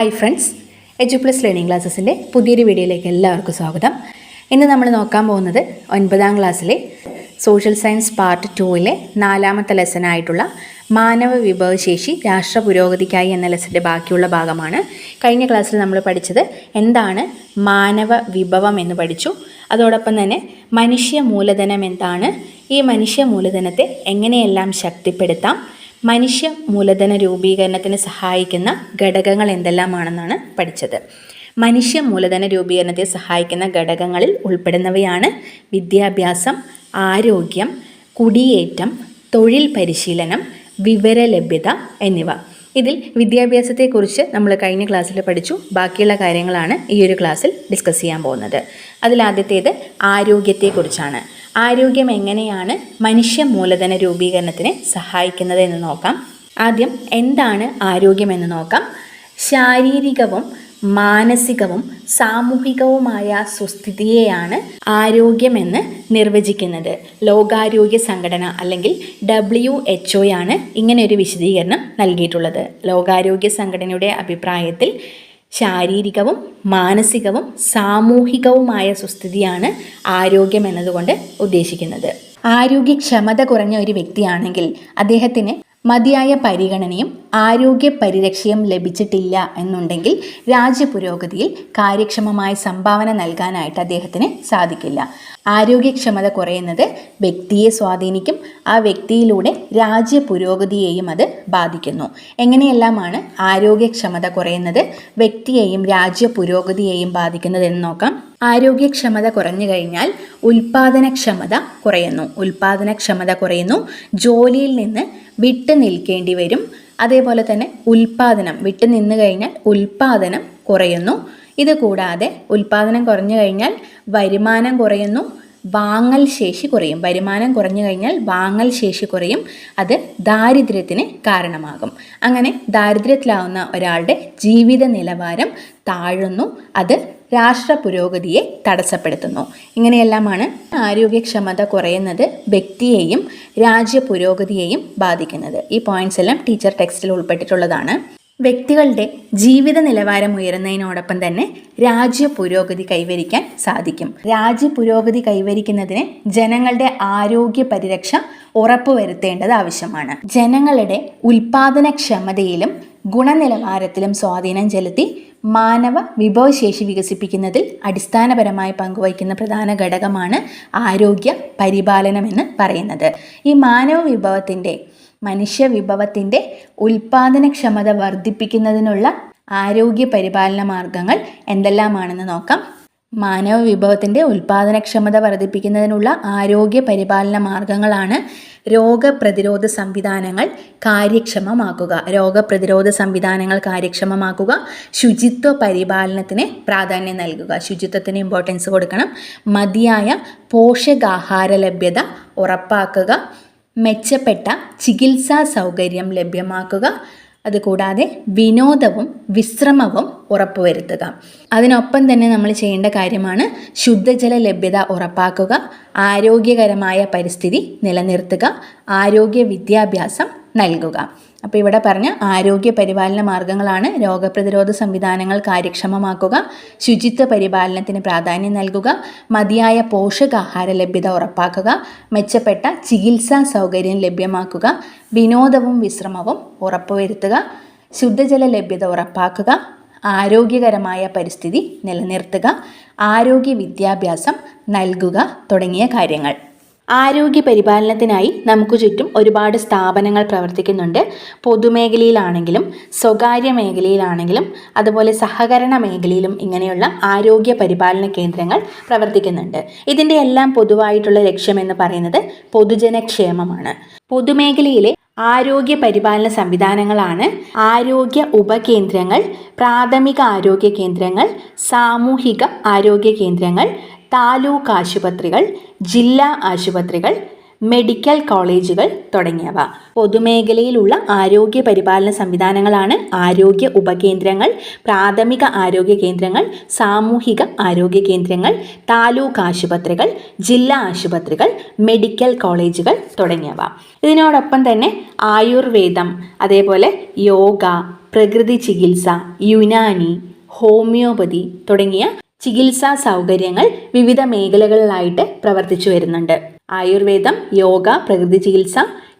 Hi friends edu plus learning ക്ലാസ്സസിന്റെ പുതിയൊരു വീഡിയോയിലേക്ക് എല്ലാവർക്കും സ്വാഗതം. ഇന്ന് നമ്മൾ നോക്കാൻ പോകുന്നത് ഒൻപതാം ക്ലാസ്സിലെ സോഷ്യൽ സയൻസ് പാർട്ട് ടൂവിലെ നാലാമത്തെ ലെസനായിട്ടുള്ള മാനവ വിഭവശേഷി രാഷ്ട്ര പുരോഗതിക്കായി എന്ന ലെസന്റെ ബാക്കിയുള്ള ഭാഗമാണ്. കഴിഞ്ഞ ക്ലാസ്സിൽ നമ്മൾ പഠിച്ചത് എന്താണ് മാനവ വിഭവം എന്ന് പഠിച്ചു. അതോടൊപ്പം തന്നെ മനുഷ്യ മൂലധനം എന്താണ് ഈ മനുഷ്യ മൂലധനത്തെ എങ്ങനെയെല്ലാം ശക്തിപ്പെടുത്താം മനുഷ്യ മൂലധന രൂപീകരണത്തിന് സഹായിക്കുന്ന ഘടകങ്ങൾ എന്തെല്ലാമാണെന്നാണ് പഠിച്ചത്. മനുഷ്യ മൂലധന രൂപീകരണത്തെ സഹായിക്കുന്ന ഘടകങ്ങളിൽ ഉൾപ്പെടുന്നവയാണ് വിദ്യാഭ്യാസം ആരോഗ്യം കുടിയേറ്റം തൊഴിൽ പരിശീലനം വിവര ലഭ്യത എന്നിവ. ഇതിൽ വിദ്യാഭ്യാസത്തെക്കുറിച്ച് നമ്മൾ കഴിഞ്ഞ ക്ലാസ്സിൽ പഠിച്ചു. ബാക്കിയുള്ള കാര്യങ്ങളാണ് ഈ ഒരു ക്ലാസ്സിൽ ഡിസ്കസ് ചെയ്യാൻ പോകുന്നത്. അതിലാദ്യത്തേത് ആരോഗ്യത്തെക്കുറിച്ചാണ്. ആരോഗ്യം എങ്ങനെയാണ് മനുഷ്യ മൂലധന രൂപീകരണത്തിന് സഹായിക്കുന്നത് എന്ന് നോക്കാം. ആദ്യം എന്താണ് ആരോഗ്യം എന്ന് നോക്കാം. ശാരീരികവും മാനസികവും സാമൂഹികവുമായ സുസ്ഥിതിയെയാണ് ആരോഗ്യമെന്ന് നിർവചിക്കുന്നത്. ലോകാരോഗ്യ സംഘടന അല്ലെങ്കിൽ ഡബ്ല്യു എച്ച് ഒയാണ് ഇങ്ങനെ ഒരു വിശദീകരണം നൽകിയിട്ടുള്ളത്. ലോകാരോഗ്യ സംഘടനയുടെ അഭിപ്രായത്തിൽ ശാരീരികവും മാനസികവും സാമൂഹികവുമായ സുസ്ഥിതിയാണ് ആരോഗ്യം എന്നതുകൊണ്ട് ഉദ്ദേശിക്കുന്നത്. ആരോഗ്യക്ഷമത കുറഞ്ഞ ഒരു വ്യക്തിയാണെങ്കിൽ അദ്ദേഹത്തിന് മതിയായ പരിഗണനയും ആരോഗ്യ പരിരക്ഷയും ലഭിച്ചിട്ടില്ല എന്നുണ്ടെങ്കിൽ രാജ്യപുരോഗതിയിൽ കാര്യക്ഷമമായ സംഭാവന നൽകാനായിട്ട് അദ്ദേഹത്തിന് സാധിക്കില്ല. ആരോഗ്യക്ഷമത കുറയുന്നത് വ്യക്തിയെ സ്വാധീനിക്കും ആ വ്യക്തിയിലൂടെ രാജ്യ പുരോഗതിയെയും അത് ബാധിക്കുന്നു. എങ്ങനെയെല്ലാമാണ് ആരോഗ്യക്ഷമത കുറയുന്നത് വ്യക്തിയെയും രാജ്യ പുരോഗതിയെയും ബാധിക്കുന്നത് എന്ന് നോക്കാം. ആരോഗ്യക്ഷമത കുറഞ്ഞു കഴിഞ്ഞാൽ ഉൽപാദനക്ഷമത കുറയുന്നു. ഉൽപാദനക്ഷമത കുറയുന്നു. ജോലിയിൽ നിന്ന് വിട്ടു നിൽക്കേണ്ടി വരും. അതേപോലെ തന്നെ ഉൽപാദനം വിട്ടു നിന്ന് കഴിഞ്ഞാൽ ഉൽപാദനം കുറയുന്നു. ഇത് കൂടാതെ ഉൽപാദനം കുറഞ്ഞു കഴിഞ്ഞാൽ വരുമാനം കുറയുന്നു. വാങ്ങൽ ശേഷി കുറയും. വരുമാനം കുറഞ്ഞു കഴിഞ്ഞാൽ വാങ്ങൽ ശേഷി കുറയും. അത് ദാരിദ്ര്യത്തിന് കാരണമാകും. അങ്ങനെ ദാരിദ്ര്യത്തിലാവുന്ന ഒരാളുടെ ജീവിത നിലവാരം താഴുന്നു. അത് രാഷ്ട്ര പുരോഗതിയെ തടസ്സപ്പെടുത്തുന്നു. ഇങ്ങനെയെല്ലാമാണ് ആരോഗ്യക്ഷമത കുറയുന്നത് വ്യക്തിയെയും രാജ്യ പുരോഗതിയെയും ബാധിക്കുന്നത്. ഈ പോയിന്റ്സ് എല്ലാം ടീച്ചർ ടെക്സ്റ്റിൽ ഉൾപ്പെട്ടിട്ടുള്ളതാണ്. വ്യക്തികളുടെ ജീവിത നിലവാരം ഉയരുന്നതിനോടൊപ്പം തന്നെ രാജ്യ പുരോഗതി കൈവരിക്കാൻ സാധിക്കും. രാജ്യ പുരോഗതി കൈവരിക്കുന്നതിന് ജനങ്ങളുടെ ആരോഗ്യ പരിരക്ഷ ഉറപ്പുവരുത്തേണ്ടത് ആവശ്യമാണ്. ജനങ്ങളുടെ ഉൽപാദനക്ഷമതയിലും ഗുണനിലവാരത്തിലും സ്വാധീനം ചെലുത്തി മാനവ വിഭവശേഷി വികസിപ്പിക്കുന്നതിൽ അടിസ്ഥാനപരമായി പങ്കുവയ്ക്കുന്ന പ്രധാന ഘടകമാണ് ആരോഗ്യ പരിപാലനം എന്ന് പറയുന്നത്. ഈ മാനവ വിഭവത്തിന്റെ മനുഷ്യ വിഭവത്തിന്റെ ഉൽപാദനക്ഷമത വർദ്ധിപ്പിക്കുന്നതിനുള്ള ആരോഗ്യ പരിപാലന മാർഗങ്ങൾ എന്തെല്ലാമാണെന്ന് നോക്കാം. മാനവ വിഭവത്തിന്റെ ഉൽപാദനക്ഷമത വർദ്ധിപ്പിക്കുന്നതിനുള്ള ആരോഗ്യ പരിപാലന മാർഗങ്ങളാണ് രോഗപ്രതിരോധ സംവിധാനങ്ങൾ കാര്യക്ഷമമാക്കുക. രോഗപ്രതിരോധ സംവിധാനങ്ങൾ കാര്യക്ഷമമാക്കുക. ശുചിത്വ പരിപാലനത്തിന് പ്രാധാന്യം നൽകുക. ശുചിത്വത്തിന് ഇമ്പോർട്ടൻസ് കൊടുക്കണം. മതിയായ പോഷകാഹാര ലഭ്യത ഉറപ്പാക്കുക. മെച്ചപ്പെട്ട ചികിത്സാ സൗകര്യം ലഭ്യമാക്കുക. അതുകൂടാതെ വിനോദവും വിശ്രമവും ഉറപ്പുവരുത്തുക. അതിനൊപ്പം തന്നെ നമ്മൾ ചെയ്യേണ്ട കാര്യമാണ് ശുദ്ധജല ലഭ്യത ഉറപ്പാക്കുക. ആരോഗ്യകരമായ പരിസ്ഥിതി നിലനിർത്തുക. ആരോഗ്യ വിദ്യാഭ്യാസം നൽകുക. അപ്പോൾ ഇവിടെ പറഞ്ഞ ആരോഗ്യ പരിപാലന മാർഗങ്ങളാണ് രോഗപ്രതിരോധ സംവിധാനങ്ങൾ കാര്യക്ഷമമാക്കുക ശുചിത്വ പരിപാലനത്തിന് പ്രാധാന്യം നൽകുക മതിയായ പോഷകാഹാര ലഭ്യത ഉറപ്പാക്കുക മെച്ചപ്പെട്ട ചികിത്സാ സൗകര്യം ലഭ്യമാക്കുക വിനോദവും വിശ്രമവും ഉറപ്പുവരുത്തുക ശുദ്ധജല ലഭ്യത ഉറപ്പാക്കുക ആരോഗ്യകരമായ പരിസ്ഥിതി നിലനിർത്തുക ആരോഗ്യ വിദ്യാഭ്യാസം നൽകുക തുടങ്ങിയ കാര്യങ്ങൾ. ആരോഗ്യ പരിപാലനത്തിനായി നമുക്ക് ചുറ്റും ഒരുപാട് സ്ഥാപനങ്ങൾ പ്രവർത്തിക്കുന്നുണ്ട്. പൊതുമേഖലയിലാണെങ്കിലും സ്വകാര്യ മേഖലയിലാണെങ്കിലും അതുപോലെ സഹകരണ മേഖലയിലും ഇങ്ങനെയുള്ള ആരോഗ്യ പരിപാലന കേന്ദ്രങ്ങൾ പ്രവർത്തിക്കുന്നുണ്ട്. ഇതിന്റെ എല്ലാം പൊതുവായിട്ടുള്ള ലക്ഷ്യമെന്ന് പറയുന്നത് പൊതുജനക്ഷേമമാണ്. പൊതുമേഖലയിലെ ആരോഗ്യ പരിപാലന സംവിധാനങ്ങളാണ് ആരോഗ്യ ഉപകേന്ദ്രങ്ങൾ പ്രാഥമിക ആരോഗ്യ കേന്ദ്രങ്ങൾ സാമൂഹിക ആരോഗ്യ കേന്ദ്രങ്ങൾ താലൂക്ക് ആശുപത്രികൾ ജില്ലാ ആശുപത്രികൾ മെഡിക്കൽ കോളേജുകൾ തുടങ്ങിയവ. പൊതുമേഖലയിലുള്ള ആരോഗ്യ പരിപാലന സംവിധാനങ്ങളാണ് ആരോഗ്യ ഉപകേന്ദ്രങ്ങൾ പ്രാഥമിക ആരോഗ്യ കേന്ദ്രങ്ങൾ സാമൂഹിക ആരോഗ്യ കേന്ദ്രങ്ങൾ താലൂക്ക് ആശുപത്രികൾ ജില്ലാ ആശുപത്രികൾ മെഡിക്കൽ കോളേജുകൾ തുടങ്ങിയവ. ഇതിനോടൊപ്പം തന്നെ ആയുർവേദം അതേപോലെ യോഗ പ്രകൃതി ചികിത്സ യുനാനി ഹോമിയോപതി തുടങ്ങിയ ചികിത്സാ സൗകര്യങ്ങൾ വിവിധ മേഖലകളിലായിട്ട് പ്രവർത്തിച്ചു വരുന്നുണ്ട്. ആയുർവേദം യോഗ പ്രകൃതി ചികിത്സ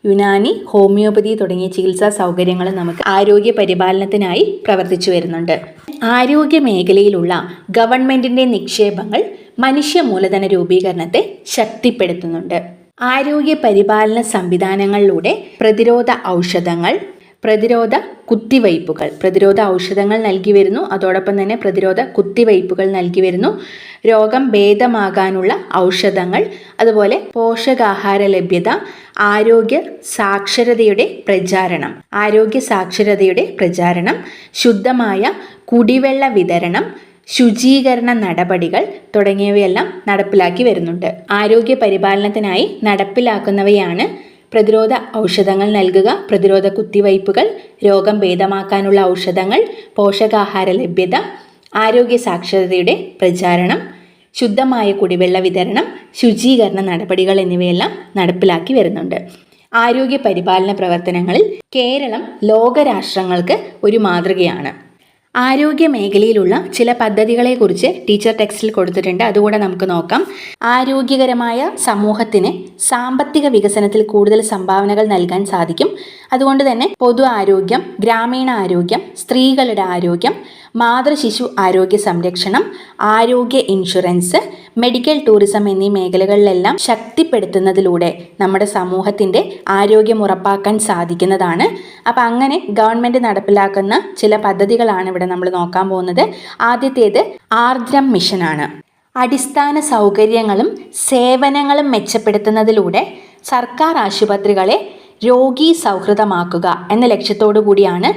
യുനാനി ഹോമിയോപതി തുടങ്ങിയ ചികിത്സാ സൗകര്യങ്ങൾ നമുക്ക് ആരോഗ്യ പരിപാലനത്തിനായി പ്രവർത്തിച്ചു വരുന്നുണ്ട്. ആരോഗ്യ മേഖലയിലുള്ള ഗവൺമെന്റിന്റെ നിക്ഷേപങ്ങൾ മനുഷ്യ മൂലധന രൂപീകരണത്തെ ശക്തിപ്പെടുത്തുന്നുണ്ട്. ആരോഗ്യ പരിപാലന സംവിധാനങ്ങളിലൂടെ പ്രതിരോധ ഔഷധങ്ങൾ പ്രതിരോധ കുത്തിവയ്പ്പുകൾ. പ്രതിരോധ ഔഷധങ്ങൾ നൽകി വരുന്നു. അതോടൊപ്പം തന്നെ പ്രതിരോധ കുത്തിവയ്പ്പുകൾ നൽകി വരുന്നു. രോഗം ഭേദമാകാനുള്ള ഔഷധങ്ങൾ അതുപോലെ പോഷകാഹാര ലഭ്യത ആരോഗ്യ സാക്ഷരതയുടെ പ്രചാരണം. ആരോഗ്യ സാക്ഷരതയുടെ പ്രചാരണം ശുദ്ധമായ കുടിവെള്ള വിതരണം ശുചീകരണ നടപടികൾ തുടങ്ങിയവയെല്ലാം നടപ്പിലാക്കി വരുന്നുണ്ട്. ആരോഗ്യ പരിപാലനത്തിനായി നടപ്പിലാക്കുന്നവയാണ് പ്രതിരോധ ഔഷധങ്ങൾ നൽകുക പ്രതിരോധ കുത്തിവയ്പ്പുകൾ രോഗം ഭേദമാക്കാനുള്ള ഔഷധങ്ങൾ പോഷകാഹാര ലഭ്യത ആരോഗ്യ സാക്ഷരതയുടെ പ്രചാരണം ശുദ്ധമായ കുടിവെള്ള വിതരണം ശുചീകരണ നടപടികൾ എന്നിവയെല്ലാം നടപ്പിലാക്കി വരുന്നുണ്ട്. ആരോഗ്യ പരിപാലന പ്രവർത്തനങ്ങളിൽ കേരളം ലോകരാഷ്ട്രങ്ങൾക്ക് ഒരു മാതൃകയാണ്. ആരോഗ്യ മേഖലയിലുള്ള ചില പദ്ധതികളെക്കുറിച്ച് ടീച്ചർ ടെക്സ്റ്റിൽ കൊടുത്തിട്ടുണ്ട്. അതുകൂടെ നമുക്ക് നോക്കാം. ആരോഗ്യകരമായ സമൂഹത്തിന് സാമ്പത്തിക വികസനത്തിൽ കൂടുതൽ സംഭാവനകൾ നൽകാൻ സാധിക്കും. അതുകൊണ്ട് തന്നെ പൊതു ആരോഗ്യം ഗ്രാമീണ ആരോഗ്യം സ്ത്രീകളുടെ ആരോഗ്യം മാതൃശിശു ആരോഗ്യ സംരക്ഷണം ആരോഗ്യ ഇൻഷുറൻസ് മെഡിക്കൽ ടൂറിസം എന്നീ മേഖലകളിലെല്ലാം ശക്തിപ്പെടുത്തുന്നതിലൂടെ നമ്മുടെ സമൂഹത്തിന്റെ ആരോഗ്യം ഉറപ്പാക്കാൻ സാധിക്കുന്നതാണ്. അപ്പം അങ്ങനെ ഗവൺമെന്റ് നടപ്പിലാക്കുന്ന ചില പദ്ധതികളാണ് ഇവിടെ നമ്മൾ നോക്കാൻ പോകുന്നത് ആദ്യത്തേത് ആർദ്രം മിഷനാണ്. അടിസ്ഥാന സൗകര്യങ്ങളും സേവനങ്ങളും മെച്ചപ്പെടുത്തുന്നതിലൂടെ സർക്കാർ ആശുപത്രികളെ രോഗി സൗഹൃദമാക്കുക എന്ന ലക്ഷ്യത്തോടു കൂടിയാണ്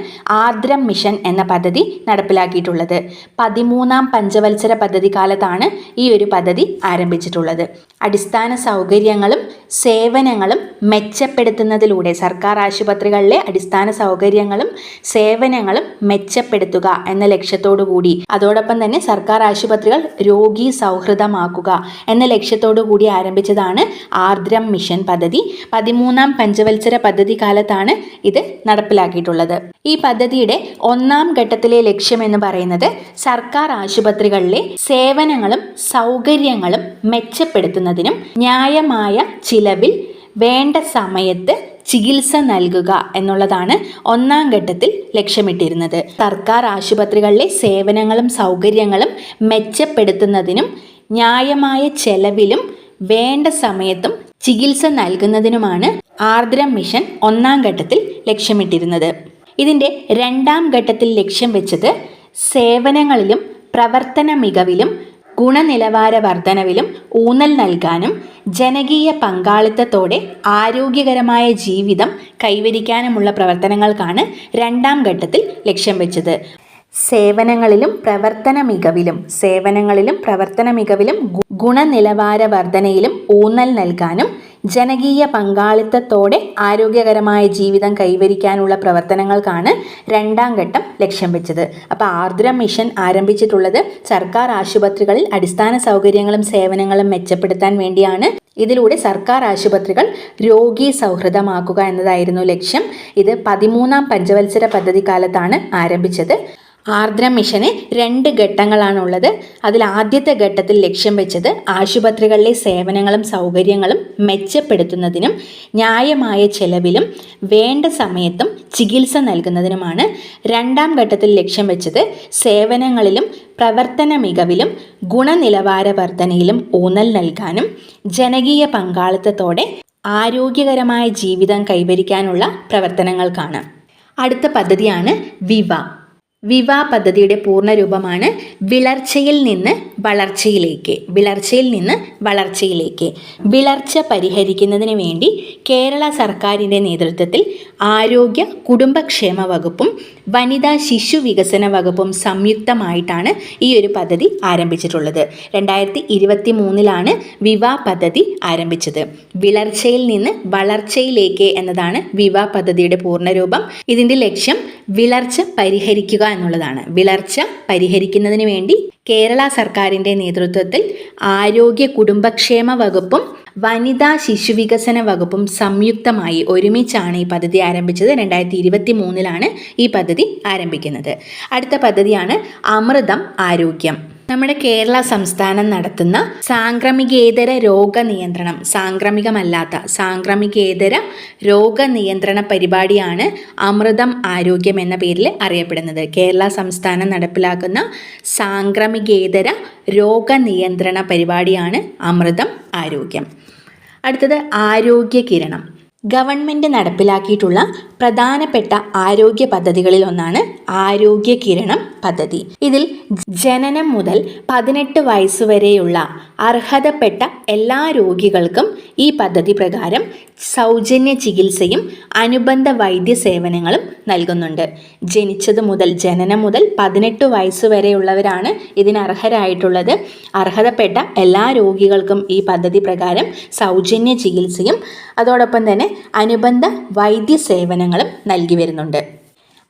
ആർദ്രം മിഷൻ എന്ന പദ്ധതി നടപ്പിലാക്കിയിട്ടുള്ളത്. പതിമൂന്നാം പഞ്ചവത്സര പദ്ധതി കാലത്താണ് ഈ ഒരു പദ്ധതി ആരംഭിച്ചിട്ടുള്ളത്. അടിസ്ഥാന സൗകര്യങ്ങളും സേവനങ്ങളും മെച്ചപ്പെടുത്തുന്നതിലൂടെ സർക്കാർ ആശുപത്രികളിലെ അടിസ്ഥാന സൗകര്യങ്ങളും സേവനങ്ങളും മെച്ചപ്പെടുത്തുക എന്ന ലക്ഷ്യത്തോടു കൂടി അതോടൊപ്പം തന്നെ സർക്കാർ ആശുപത്രികൾ രോഗി സൗഹൃദമാക്കുക എന്ന ലക്ഷ്യത്തോടു കൂടി ആരംഭിച്ചതാണ് ആർദ്രം മിഷൻ പദ്ധതി. പതിമൂന്നാം പഞ്ചവത്സര പദ്ധതി കാലത്താണ് ഇത് നടപ്പിലാക്കിയിട്ടുള്ളത്. ഈ പദ്ധതിയുടെ ഒന്നാം ഘട്ടത്തിലെ ലക്ഷ്യം എന്ന് പറയുന്നത് സർക്കാർ ആശുപത്രികളിലെ സേവനങ്ങളും സൗകര്യങ്ങളും മെച്ചപ്പെടുത്തുന്നതിനും ന്യായമായ ചിലവിൽ വേണ്ട സമയത്ത് ചികിത്സ നൽകുക എന്നുള്ളതാണ് ഒന്നാം ഘട്ടത്തിൽ ലക്ഷ്യമിട്ടിരുന്നത്. സർക്കാർ ആശുപത്രികളിലെ സേവനങ്ങളും സൗകര്യങ്ങളും മെച്ചപ്പെടുത്തുന്നതിനും ന്യായമായ ചെലവിലും വേണ്ട സമയത്തും ചികിത്സ നൽകുന്നതിനുമാണ് ആർദ്രം മിഷൻ ഒന്നാം ഘട്ടത്തിൽ ലക്ഷ്യമിട്ടിരുന്നത്. ഇതിന്റെ രണ്ടാം ഘട്ടത്തിൽ ലക്ഷ്യം വെച്ചത് സേവനങ്ങളിലും പ്രവർത്തന മികവിലും ഗുണനിലവാര വർധനവിലും ഊന്നൽ നൽകാനും ജനകീയ പങ്കാളിത്തത്തോടെ ആരോഗ്യകരമായ ജീവിതം കൈവരിക്കാനുമുള്ള പ്രവർത്തനങ്ങൾക്കാണ് രണ്ടാം ഘട്ടത്തിൽ ലക്ഷ്യം വെച്ചത്. സേവനങ്ങളിലും പ്രവർത്തന മികവിലും സേവനങ്ങളിലും പ്രവർത്തന മികവിലും ഗുണനിലവാര വർധനയിലും ഊന്നൽ നൽകാനും ജനകീയ പങ്കാളിത്തത്തോടെ ആരോഗ്യകരമായ ജീവിതം കൈവരിക്കാനുള്ള പ്രവർത്തനങ്ങൾക്കാണ് രണ്ടാം ഘട്ടം ലക്ഷ്യം വെച്ചത്. അപ്പോൾ ആർദ്ര മിഷൻ ആരംഭിച്ചിട്ടുള്ളത് സർക്കാർ ആശുപത്രികളിൽ അടിസ്ഥാന സൗകര്യങ്ങളും സേവനങ്ങളും മെച്ചപ്പെടുത്താൻ വേണ്ടിയാണ്. ഇതിലൂടെ സർക്കാർ ആശുപത്രികൾ രോഗി സൗഹൃദമാക്കുക എന്നതായിരുന്നു ലക്ഷ്യം. ഇത് പതിമൂന്നാം പഞ്ചവത്സര പദ്ധതി കാലത്താണ് ആരംഭിച്ചത്. ആർദ്ര മിഷന് രണ്ട് ഘട്ടങ്ങളാണുള്ളത്. അതിൽ ആദ്യത്തെ ഘട്ടത്തിൽ ലക്ഷ്യം വെച്ചത് ആശുപത്രികളിലെ സേവനങ്ങളും സൗകര്യങ്ങളും മെച്ചപ്പെടുത്തുന്നതിനും ന്യായമായ ചെലവിലും വേണ്ട സമയത്തും ചികിത്സ നൽകുന്നതിനുമാണ്. രണ്ടാം ഘട്ടത്തിൽ ലക്ഷ്യം വെച്ചത് സേവനങ്ങളിലും പ്രവർത്തന മികവിലും ഗുണനിലവാര വർധനയിലും ഊന്നൽ നൽകാനും ജനകീയ പങ്കാളിത്തത്തോടെ ആരോഗ്യകരമായ ജീവിതം കൈവരിക്കാനുള്ള പ്രവർത്തനങ്ങൾക്കാണ്. അടുത്ത പദ്ധതിയാണ് വിവ. വിവ പദ്ധതിയുടെ പൂർണരൂപമാണ് വിളർച്ചയിൽ നിന്ന് വളർച്ചയിലേക്ക് വിളർച്ചയിൽ നിന്ന് വളർച്ചയിലേക്ക്. വിളർച്ച പരിഹരിക്കുന്നതിന് വേണ്ടി കേരള സർക്കാരിന്റെ നേതൃത്വത്തിൽ ആരോഗ്യ കുടുംബക്ഷേമ വകുപ്പും വനിതാ ശിശു വികസന വകുപ്പും സംയുക്തമായിട്ടാണ് ഈ ഒരു പദ്ധതി ആരംഭിച്ചിട്ടുള്ളത്. രണ്ടായിരത്തി ഇരുപത്തി മൂന്നിലാണ് വിവ പദ്ധതി ആരംഭിച്ചത്. വിളർച്ചയിൽ നിന്ന് വളർച്ചയിലേക്ക് എന്നതാണ് വിവാ പദ്ധതിയുടെ പൂർണരൂപം. ഇതിന്റെ ലക്ഷ്യം വിളർച്ച പരിഹരിക്കുക എന്നുള്ളതാണ്. വിളർച്ച പരിഹരിക്കുന്നതിന് വേണ്ടി കേരള സർക്കാരിന്റെ നേതൃത്വത്തിൽ ആരോഗ്യ കുടുംബക്ഷേമ വകുപ്പും വനിതാ ശിശുവികസന വകുപ്പും സംയുക്തമായി ഒരുമിച്ചാണ് ഈ പദ്ധതി ആരംഭിച്ചത്. രണ്ടായിരത്തി ഇരുപത്തി മൂന്നിലാണ് ഈ പദ്ധതി ആരംഭിക്കുന്നത്. അടുത്ത പദ്ധതിയാണ് അമൃതം ആരോഗ്യം. നമ്മുടെ കേരള സംസ്ഥാനം നടത്തുന്ന സാംക്രമികേതര രോഗ നിയന്ത്രണം സാംക്രമികമല്ലാത്ത സാംക്രമികേതര രോഗ നിയന്ത്രണ പരിപാടിയാണ് അമൃതം ആരോഗ്യം എന്ന പേരിൽ അറിയപ്പെടുന്നത്. കേരള സംസ്ഥാനം നടപ്പിലാക്കുന്ന സാംക്രമികേതര രോഗ നിയന്ത്രണ പരിപാടിയാണ് അമൃതം ആരോഗ്യം. അടുത്തത് ആരോഗ്യ കിരണം ഗവൺമെന്റ് നടപ്പിലാക്കിയിട്ടുള്ള പ്രധാനപ്പെട്ട ആരോഗ്യ പദ്ധതികളിൽ ഒന്നാണ് ആരോഗ്യ കിരണം പദ്ധതി. ഇതിൽ ജനനം മുതൽ പതിനെട്ട് വയസ്സുവരെയുള്ള അർഹതപ്പെട്ട എല്ലാ രോഗികൾക്കും ഈ പദ്ധതി പ്രകാരം സൗജന്യ ചികിത്സയും അനുബന്ധ വൈദ്യ സേവനങ്ങളും നൽകുന്നുണ്ട്. ജനിച്ചത് മുതൽ ജനനം മുതൽ പതിനെട്ട് വയസ്സുവരെയുള്ളവരാണ് ഇതിന് അർഹരായിട്ടുള്ളത്. അർഹതപ്പെട്ട എല്ലാ രോഗികൾക്കും ഈ പദ്ധതി പ്രകാരം സൗജന്യ ചികിത്സയും അതോടൊപ്പം തന്നെ അനുബന്ധ വൈദ്യ സേവനങ്ങളും നൽകി വരുന്നുണ്ട്.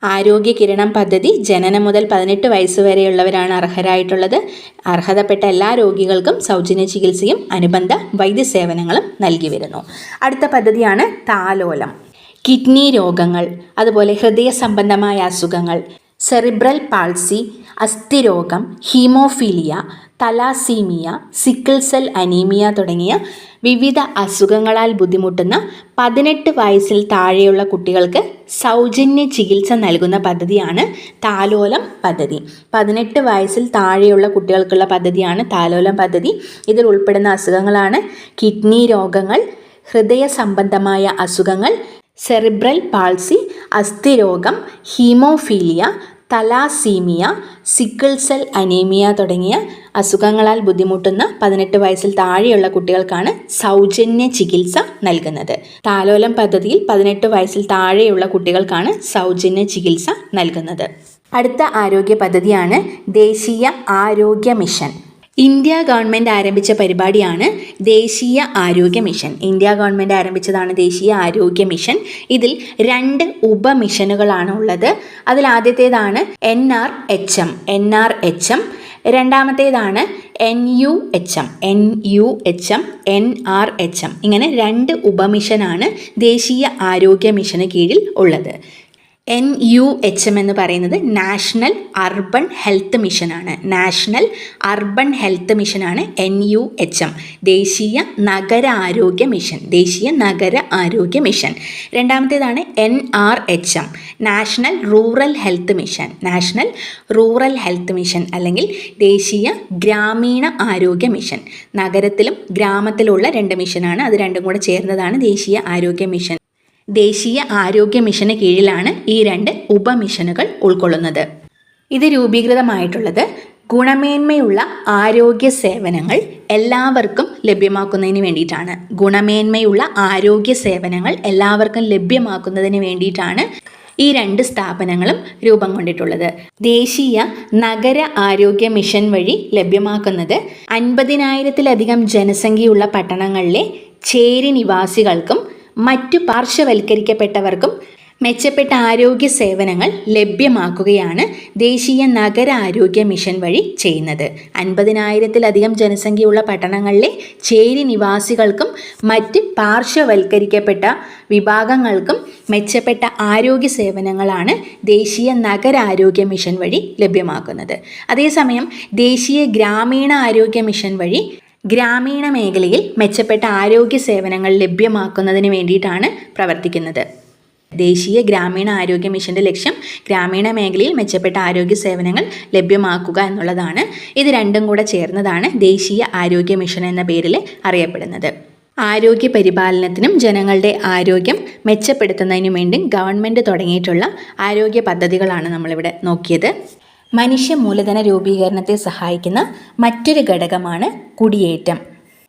ആരോഗ്യ കിരണം പദ്ധതി ജനനം മുതൽ പതിനെട്ട് വയസ്സ് വരെയുള്ളവരാണ് അർഹരായിട്ടുള്ളത്. അർഹതപ്പെട്ട എല്ലാ രോഗികൾക്കും സൗജന്യ ചികിത്സയും അനുബന്ധ വൈദ്യസേവനങ്ങളും നൽകി വരുന്നു. അടുത്ത പദ്ധതിയാണ് താലോലം. കിഡ്നി രോഗങ്ങൾ അതുപോലെ ഹൃദയ സംബന്ധമായ അസുഖങ്ങൾ cerebral palsy അസ്ഥിരോഗം haemophilia thalassaemia sickle cell anaemia തുടങ്ങിയ വിവിധ അസുഖങ്ങളാൽ ബുദ്ധിമുട്ടുന്ന പതിനെട്ട് വയസ്സിൽ താഴെയുള്ള കുട്ടികൾക്ക് സൗജന്യ ചികിത്സ നൽകുന്ന പദ്ധതിയാണ് താലോലം പദ്ധതി. പതിനെട്ട് വയസ്സിൽ താഴെയുള്ള കുട്ടികൾക്കുള്ള പദ്ധതിയാണ് താലോലം പദ്ധതി. ഇതിൽ ഉൾപ്പെടുന്ന അസുഖങ്ങളാണ് കിഡ്നി രോഗങ്ങൾ ഹൃദയ സംബന്ധമായ അസുഖങ്ങൾ cerebral palsy അസ്ഥിരോഗം haemophilia thalassaemia sickle cell anaemia തുടങ്ങിയ അസുഖങ്ങളാൽ ബുദ്ധിമുട്ടുന്ന പതിനെട്ട് വയസ്സിൽ താഴെയുള്ള കുട്ടികൾക്കാണ് സൗജന്യ ചികിത്സ നൽകുന്നത്. താലോലം പദ്ധതിയിൽ പതിനെട്ട് വയസ്സിൽ താഴെയുള്ള കുട്ടികൾക്കാണ് സൗജന്യ ചികിത്സ നൽകുന്നത്. അടുത്ത ആരോഗ്യ പദ്ധതിയാണ് ദേശീയ ആരോഗ്യ മിഷൻ. ഇന്ത്യ ഗവൺമെന്റ് ആരംഭിച്ച പരിപാടിയാണ് ദേശീയ ആരോഗ്യ മിഷൻ. ഇന്ത്യ ഗവൺമെന്റ് ആരംഭിച്ചതാണ് ദേശീയ ആരോഗ്യ മിഷൻ. ഇതിൽ രണ്ട് ഉപമിഷനുകളാണ് ഉള്ളത് അതിൽ ആദ്യത്തേതാണ് N R H M N R H M. രണ്ടാമത്തേതാണ് N U H M N U H M N R H M. ഇങ്ങനെ രണ്ട് ഉപമിഷനാണ് ദേശീയ ആരോഗ്യ മിഷന് കീഴിൽ ഉള്ളത്. എൻ യു എച്ച് എം എന്ന് പറയുന്നത് നാഷണൽ അർബൻ ഹെൽത്ത് മിഷനാണ് നാഷണൽ അർബൻ ഹെൽത്ത് മിഷനാണ് എൻ യു എച്ച് എം ദേശീയ നഗര ആരോഗ്യ മിഷൻ ദേശീയ നഗര ആരോഗ്യ mission രണ്ടാമത്തേതാണ് N R H M national rural health mission national rural health mission അല്ലെങ്കിൽ ദേശീയ ഗ്രാമീണ ആരോഗ്യ മിഷൻ നഗരത്തിലും ഗ്രാമത്തിലുള്ള രണ്ട് മിഷനാണ് അത് രണ്ടും കൂടെ ചേർന്നതാണ് ദേശീയ ആരോഗ്യ മിഷൻ ദേശീയ ആരോഗ്യ മിഷന് കീഴിലാണ് ഈ രണ്ട് ഉപമിഷനുകൾ ഉൾക്കൊള്ളുന്നത്. ഇത് രൂപീകൃതമായിട്ടുള്ളത് ഗുണമേന്മയുള്ള ആരോഗ്യ സേവനങ്ങൾ എല്ലാവർക്കും ലഭ്യമാക്കുന്നതിന് വേണ്ടിയിട്ടാണ്. ഗുണമേന്മയുള്ള ആരോഗ്യ സേവനങ്ങൾ എല്ലാവർക്കും ലഭ്യമാക്കുന്നതിന് വേണ്ടിയിട്ടാണ് ഈ രണ്ട് സ്ഥാപനങ്ങളും രൂപം കൊണ്ടിട്ടുള്ളത്. ദേശീയ നഗര ആരോഗ്യ മിഷൻ വഴി ലഭ്യമാക്കുന്നത് അൻപതിനായിരത്തിലധികം ജനസംഖ്യയുള്ള പട്ടണങ്ങളിലെ ചേരി നിവാസികൾക്കും മറ്റു പാർശ്വവൽക്കരിക്കപ്പെട്ടവർക്കും മെച്ചപ്പെട്ട ആരോഗ്യ സേവനങ്ങൾ ലഭ്യമാക്കുകയാണ് ദേശീയ നഗര ആരോഗ്യ മിഷൻ വഴി ചെയ്യുന്നത്. അൻപതിനായിരത്തിലധികം ജനസംഖ്യയുള്ള പട്ടണങ്ങളിലെ ചേരി നിവാസികൾക്കും മറ്റ് പാർശ്വവൽക്കരിക്കപ്പെട്ട വിഭാഗങ്ങൾക്കും മെച്ചപ്പെട്ട ആരോഗ്യ സേവനങ്ങളാണ് ദേശീയ നഗര ആരോഗ്യ മിഷൻ വഴി ലഭ്യമാക്കുന്നത്. അതേസമയം ദേശീയ ഗ്രാമീണ ആരോഗ്യ മിഷൻ വഴി ഗ്രാമീണ മേഖലയിൽ മെച്ചപ്പെട്ട ആരോഗ്യ സേവനങ്ങൾ ലഭ്യമാക്കുന്നതിന് വേണ്ടിയിട്ടാണ് പ്രവർത്തിക്കുന്നത്. ദേശീയ ഗ്രാമീണ ആരോഗ്യ മിഷന്റെ ലക്ഷ്യം ഗ്രാമീണ മേഖലയിൽ മെച്ചപ്പെട്ട ആരോഗ്യ സേവനങ്ങൾ ലഭ്യമാക്കുക എന്നുള്ളതാണ്. ഇത് രണ്ടും കൂടെ ചേർന്നതാണ് ദേശീയ ആരോഗ്യ മിഷൻ എന്ന പേരിൽ അറിയപ്പെടുന്നത്. ആരോഗ്യ പരിപാലനത്തിനും ജനങ്ങളുടെ ആരോഗ്യം മെച്ചപ്പെടുത്തുന്നതിനും വേണ്ടി ഗവൺമെന്റ് തുടങ്ങിയിട്ടുള്ള ആരോഗ്യ പദ്ധതികളാണ് നമ്മളിവിടെ നോക്കിയത്. മനുഷ്യ മൂലധന രൂപീകരണത്തെ സഹായിക്കുന്ന മറ്റൊരു ഘടകമാണ് കുടിയേറ്റം.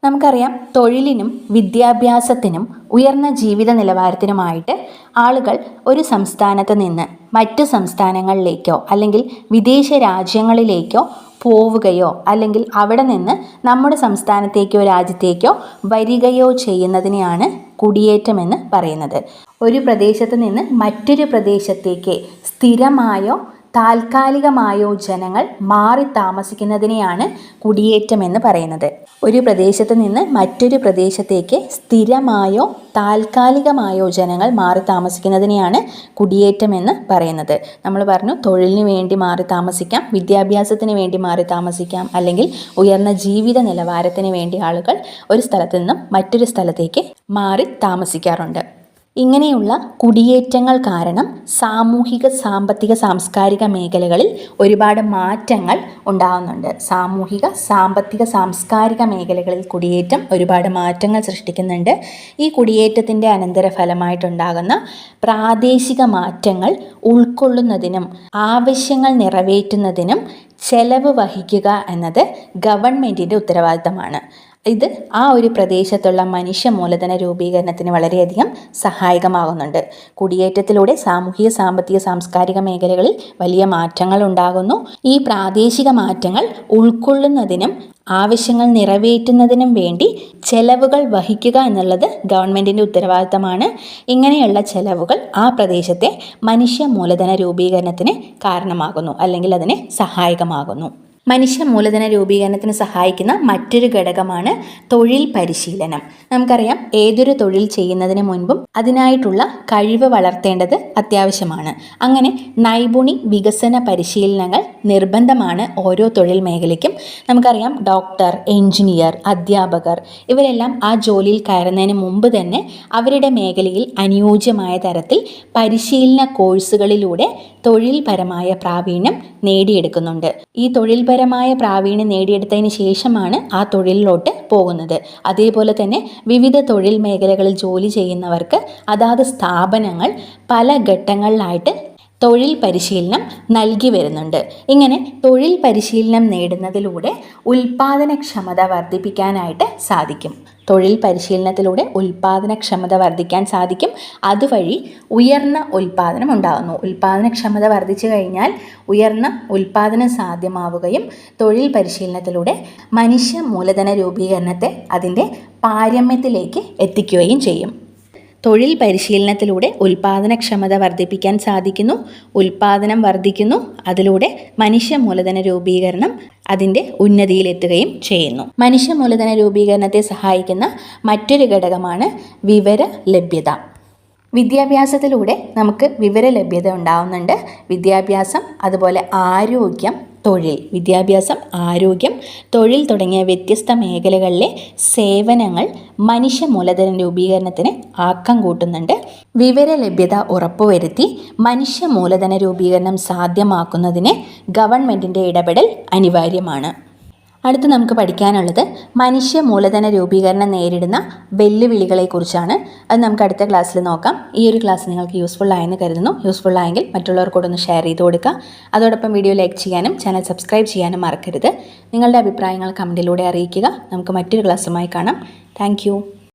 നമുക്കറിയാം തൊഴിലിനും വിദ്യാഭ്യാസത്തിനും ഉയർന്ന ജീവിത നിലവാരത്തിനുമായിട്ട് ആളുകൾ ഒരു സംസ്ഥാനത്ത് നിന്ന് മറ്റ് സംസ്ഥാനങ്ങളിലേക്കോ അല്ലെങ്കിൽ വിദേശ രാജ്യങ്ങളിലേക്കോ പോവുകയോ അല്ലെങ്കിൽ അവിടെ നിന്ന് നമ്മുടെ സംസ്ഥാനത്തേക്കോ രാജ്യത്തേക്കോ വരികയോ ചെയ്യുന്നതിനെയാണ് കുടിയേറ്റമെന്ന് പറയുന്നത്. ഒരു പ്രദേശത്ത് നിന്ന് മറ്റൊരു പ്രദേശത്തേക്ക് സ്ഥിരമായോ താൽക്കാലികമായോ ജനങ്ങൾ മാറി താമസിക്കുന്നതിനെയാണ് കുടിയേറ്റം എന്ന് പറയുന്നത്. ഒരു പ്രദേശത്ത് നിന്ന് മറ്റൊരു പ്രദേശത്തേക്ക് സ്ഥിരമായോ താൽക്കാലികമായോ ജനങ്ങൾ മാറി താമസിക്കുന്നതിനെയാണ് കുടിയേറ്റം എന്ന് പറയുന്നത്. നമ്മൾ പറഞ്ഞു തൊഴിലിന് വേണ്ടി മാറി താമസിക്കാം വിദ്യാഭ്യാസത്തിന് വേണ്ടി മാറി താമസിക്കാം അല്ലെങ്കിൽ ഉയർന്ന ജീവിത നിലവാരത്തിന് വേണ്ടി ആളുകൾ ഒരു സ്ഥലത്ത് നിന്നും മറ്റൊരു സ്ഥലത്തേക്ക് മാറി താമസിക്കാറുണ്ട്. ഇങ്ങനെയുള്ള കുടിയേറ്റങ്ങൾ കാരണം സാമൂഹിക സാമ്പത്തിക സാംസ്കാരിക മേഖലകളിൽ ഒരുപാട് മാറ്റങ്ങൾ ഉണ്ടാകുന്നുണ്ട് സാമൂഹിക സാമ്പത്തിക സാംസ്കാരിക മേഖലകളിൽ കുടിയേറ്റം ഒരുപാട് മാറ്റങ്ങൾ സൃഷ്ടിക്കുന്നുണ്ട്. ഈ കുടിയേറ്റത്തിന്റെ അനന്തരഫലമായിട്ടുണ്ടാകുന്ന പ്രാദേശിക മാറ്റങ്ങൾ ഉൾക്കൊള്ളുന്നതിനും ആവശ്യങ്ങൾ നിറവേറ്റുന്നതിനും ചെലവ് വഹിക്കുക എന്നത് ഗവൺമെന്റിന്റെ ഉത്തരവാദിത്തമാണ്. ഇത് ആ ഒരു പ്രദേശത്തുള്ള മനുഷ്യ മൂലധന രൂപീകരണത്തിന് വളരെയധികം സഹായകമാകുന്നുണ്ട്. കുടിയേറ്റത്തിലൂടെ സാമൂഹിക സാമ്പത്തിക സാംസ്കാരിക മേഖലകളിൽ വലിയ മാറ്റങ്ങൾ ഉണ്ടാകുന്നു. ഈ പ്രാദേശിക മാറ്റങ്ങൾ ഉൾക്കൊള്ളുന്നതിനും ആവശ്യങ്ങൾ നിറവേറ്റുന്നതിനും വേണ്ടി ചെലവുകൾ വഹിക്കുക എന്നുള്ളത് ഗവൺമെന്റിന്റെ ഉത്തരവാദിത്തമാണ്. ഇങ്ങനെയുള്ള ചെലവുകൾ ആ പ്രദേശത്തെ മനുഷ്യ മൂലധന രൂപീകരണത്തിന് കാരണമാകുന്നു അല്ലെങ്കിൽ അതിനെ സഹായകമാകുന്നു. മനുഷ്യ മൂലധന രൂപീകരണത്തിന് സഹായിക്കുന്ന മറ്റൊരു ഘടകമാണ് തൊഴിൽ പരിശീലനം. നമുക്കറിയാം ഏതൊരു തൊഴിൽ ചെയ്യുന്നതിന് മുൻപും അതിനായിട്ടുള്ള കഴിവ് വളർത്തേണ്ടത് അത്യാവശ്യമാണ്. അങ്ങനെ നൈപുണി വികസന പരിശീലനങ്ങൾ നിർബന്ധമാണ് ഓരോ തൊഴിൽ മേഖലയ്ക്കും. നമുക്കറിയാം ഡോക്ടർ എഞ്ചിനീയർ അധ്യാപകർ ഇവരെല്ലാം ആ ജോലിയിൽ കയറുന്നതിന് മുമ്പ് തന്നെ അവരുടെ മേഖലയിൽ അനുയോജ്യമായ തരത്തിൽ പരിശീലന കോഴ്സുകളിലൂടെ തൊഴിൽപരമായ പ്രാവീണ്യം നേടിയെടുക്കുന്നുണ്ട്. ഈ തൊഴിൽപരമായ പ്രാവീണ്യം നേടിയെടുത്തതിന് ശേഷമാണ് ആ തൊഴിലിലോട്ട് പോകുന്നത്. അതേപോലെ തന്നെ വിവിധ തൊഴിൽ മേഖലകളിൽ ജോലി ചെയ്യുന്നവർക്ക് അതാത് സ്ഥാപനങ്ങൾ പല ഘട്ടങ്ങളിലായിട്ട് തൊഴിൽ പരിശീലനം നൽകി വരുന്നുണ്ട്. ഇങ്ങനെ തൊഴിൽ പരിശീലനം നേടുന്നതിലൂടെ ഉൽപാദനക്ഷമത വർദ്ധിപ്പിക്കാനായിട്ട് സാധിക്കും. തൊഴിൽ പരിശീലനത്തിലൂടെ ഉൽപാദനക്ഷമത വർദ്ധിക്കാൻ സാധിക്കും. അതുവഴി ഉയർന്ന ഉൽപാദനം ഉണ്ടാകുന്നു ഉൽപാദനക്ഷമത വർദ്ധിച്ചു കഴിഞ്ഞാൽ ഉയർന്ന ഉൽപാദനം സാധ്യമാവുകയും തൊഴിൽ പരിശീലനത്തിലൂടെ മനുഷ്യ മൂലധന രൂപീകരണത്തെ അതിന്റെ പാരമ്യത്തിലേക്ക് എത്തിക്കുകയും ചെയ്യും. തൊഴിൽ പരിശീലനത്തിലൂടെ ഉൽപാദനക്ഷമത വർദ്ധിപ്പിക്കാൻ സാധിക്കുന്നു. ഉൽപാദനം വർദ്ധിക്കുന്നു. അതിലൂടെ മനുഷ്യ മൂലധന രൂപീകരണം അതിന്റെ ഉന്നതിയിലെത്തുകയും ചെയ്യുന്നു. മനുഷ്യ മൂലധന രൂപീകരണത്തെ സഹായിക്കുന്ന മറ്റൊരു ഘടകമാണ് വിവര ലഭ്യത. വിദ്യാഭ്യാസത്തിലൂടെ നമുക്ക് വിവര ലഭ്യത ഉണ്ടാവുന്നുണ്ട്. വിദ്യാഭ്യാസം അതുപോലെ ആരോഗ്യം തൊഴിൽ വിദ്യാഭ്യാസം ആരോഗ്യം തൊഴിൽ തുടങ്ങിയ വ്യത്യസ്ത മേഖലകളിലെ സേവനങ്ങൾ മനുഷ്യ മൂലധന രൂപീകരണത്തിന് ആക്കം കൂട്ടുന്നുണ്ട്. വിവര ലഭ്യത ഉറപ്പുവരുത്തി മനുഷ്യ മൂലധന രൂപീകരണം സാധ്യമാക്കുന്നതിന് ഗവൺമെന്റിന്റെ ഇടപെടൽ അനിവാര്യമാണ്. അടുത്ത് നമുക്ക് പഠിക്കാനുള്ളത് മനുഷ്യ മൂലധന രൂപീകരണം നേരിടുന്ന വെല്ലുവിളികളെക്കുറിച്ചാണ്. അത് നമുക്ക് അടുത്ത ക്ലാസ്സിൽ നോക്കാം. ഈ ഒരു ക്ലാസ് നിങ്ങൾക്ക് യൂസ്ഫുൾ ആയെന്ന് കരുതുന്നു. യൂസ്ഫുൾ ആയെങ്കിൽ മറ്റുള്ളവർക്കൂടൊന്ന് ഷെയർ ചെയ്ത് കൊടുക്കുക. അതോടൊപ്പം വീഡിയോ ലൈക്ക് ചെയ്യാനും ചാനൽ സബ്സ്ക്രൈബ് ചെയ്യാനും മറക്കരുത്. നിങ്ങളുടെ അഭിപ്രായങ്ങൾ കമന്റിലൂടെ അറിയിക്കുക. നമുക്ക് മറ്റൊരു ക്ലാസ്സുമായി കാണാം. താങ്ക്